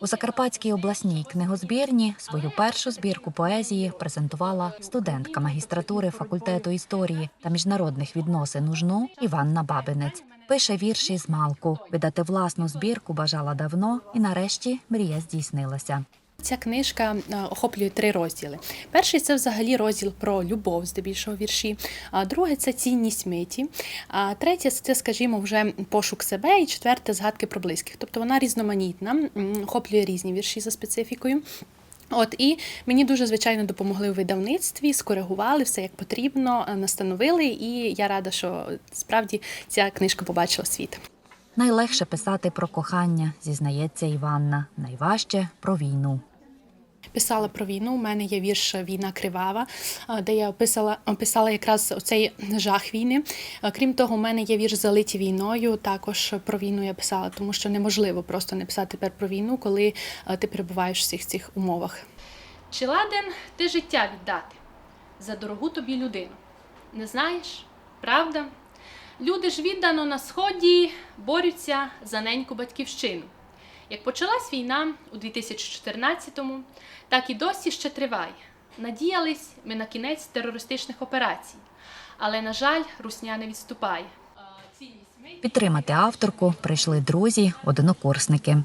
У Закарпатській обласній книгозбірні свою першу збірку поезії презентувала студентка магістратури факультету історії та міжнародних відносин УЖНУ Іванна Бабинець. Пише вірші з малку. Видати власну збірку бажала давно, і нарешті мрія здійснилася. Ця книжка е, охоплює три розділи. Перший це взагалі розділ про любов, здебільшого вірші. А друге це цінність миті. А третє це, скажімо, вже пошук себе. І четверте згадки про близьких. Тобто вона різноманітна, охоплює різні вірші за специфікою. От і мені дуже звичайно допомогли у видавництві, скоригували все як потрібно, е, настановили. І я рада, що справді ця книжка побачила світ. Найлегше писати про кохання, зізнається Іванна. Найважче про війну. Писала про війну. У мене є вірш Війна кривава, е, де я описала, описала якраз оцей жах війни. Е, Крім того, у мене є вірш Залиті війною. Також про війну я писала, тому що неможливо просто не писати тепер про війну, коли е, ти перебуваєш в всіх цих умовах. Чи ладен ти життя віддати за дорогу тобі людину? Не знаєш? Правда? Люди ж віддано на сході борються за неньку батьківщину. Як почалась війна у 2014-му, так і досі ще триває. Надіялись ми на кінець терористичних операцій, але, на жаль, русня не відступає. Підтримати авторку прийшли друзі, однокурсники.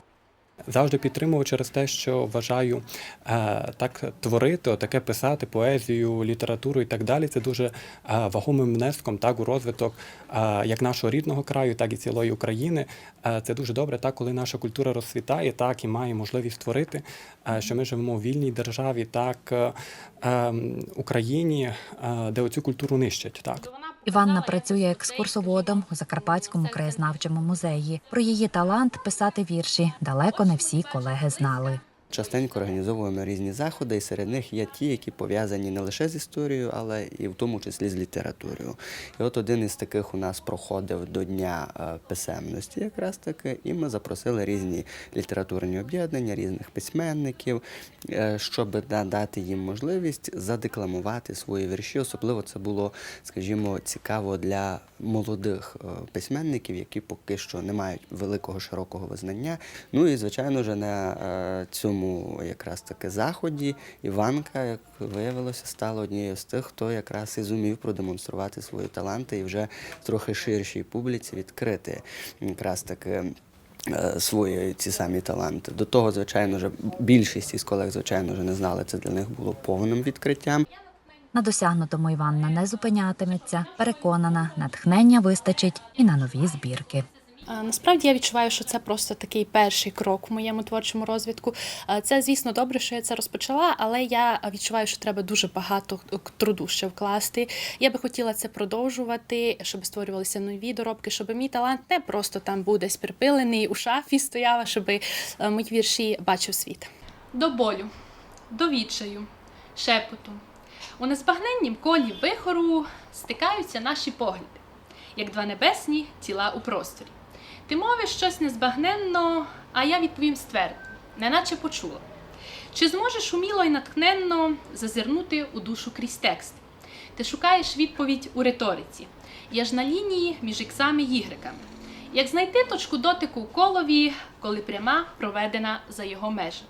Завжди підтримував через те, що вважаю е, так творити, таке писати поезію, літературу і так далі. Це дуже е, вагомим внеском так у розвиток е, як нашого рідного краю, так і цілої України. Це дуже добре, так коли наша культура розцвітає, так і має можливість творити, що ми живемо в вільній державі, так е, е, Україні, де оцю культуру нищать. Так. Іванна працює екскурсоводом у Закарпатському краєзнавчому музеї. Про її талант писати вірші далеко не всі колеги знали. Частенько організовуємо різні заходи, і серед них є ті, які пов'язані не лише з історією, але і в тому числі з літературою. І от один із таких у нас проходив до Дня е, писемності, якраз таки, і ми запросили різні літературні об'єднання, різних письменників, е, щоб надати їм можливість задекламувати свої вірші. Особливо це було, скажімо, цікаво для молодих е, письменників, які поки що не мають великого широкого визнання. Ну і звичайно ж на е, цьому якраз таки заході Іванка, як виявилося, стала однією з тих, хто якраз і зумів продемонструвати свої таланти і вже трохи ширшій публіці відкрити якраз таки. е, Свої ці самі таланти. До того, звичайно, ж, більшість із колег, звичайно, ж, не знали. Це для них було повним відкриттям. На досягнутому Іванна не зупинятиметься. Переконана, натхнення вистачить і на нові збірки. Насправді я відчуваю, що це просто такий перший крок в моєму творчому розвитку. Це, звісно, добре, що я це розпочала, але я відчуваю, що треба дуже багато труду ще вкласти. Я би хотіла це продовжувати, щоб створювалися нові доробки, щоб мій талант не просто там був десь припилений у шафі стояв, а щоб е, мої вірші бачив світ. До болю, до відчаю, шепоту. У незбагненнім колі вихору стикаються наші погляди, як два небесні тіла у просторі. Ти мовиш щось незбагненно, а я відповім ствердно, неначе почула. Чи зможеш уміло і натхненно зазирнути у душу крізь текст? Ти шукаєш відповідь у риториці. Я ж на лінії між іксами і ігреками. Як знайти точку дотику у колові, коли пряма проведена за його межі?